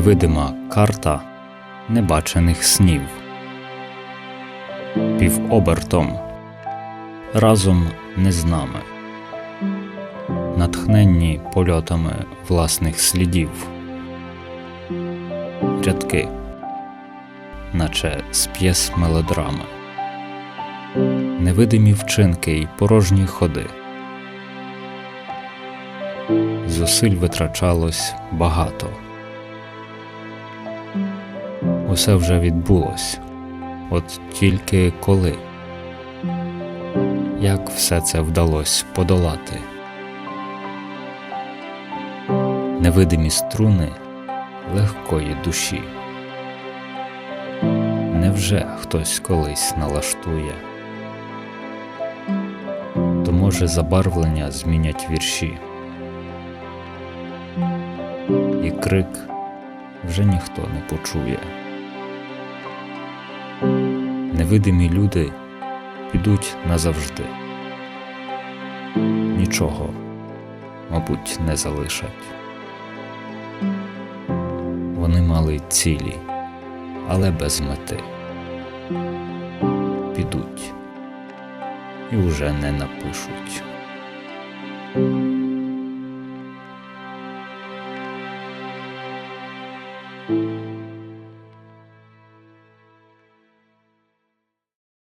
невидима карта небачених снів. Півобертом разом не з нами, натхненні польотами власних слідів, рядки, наче з мелодрами, невидимі вчинки й порожні ходи. Зусиль витрачалось багато. Усе вже відбулось, от тільки коли, як все це вдалося подолати. Невидимі струни легкої душі. Невже хтось колись налаштує? То може забарвлення змінять вірші. І крик вже ніхто не почує невидимі люди підуть назавжди. Нічого, мабуть, не залишать. Вони мали цілі, але без мети. Підуть і уже не напишуть.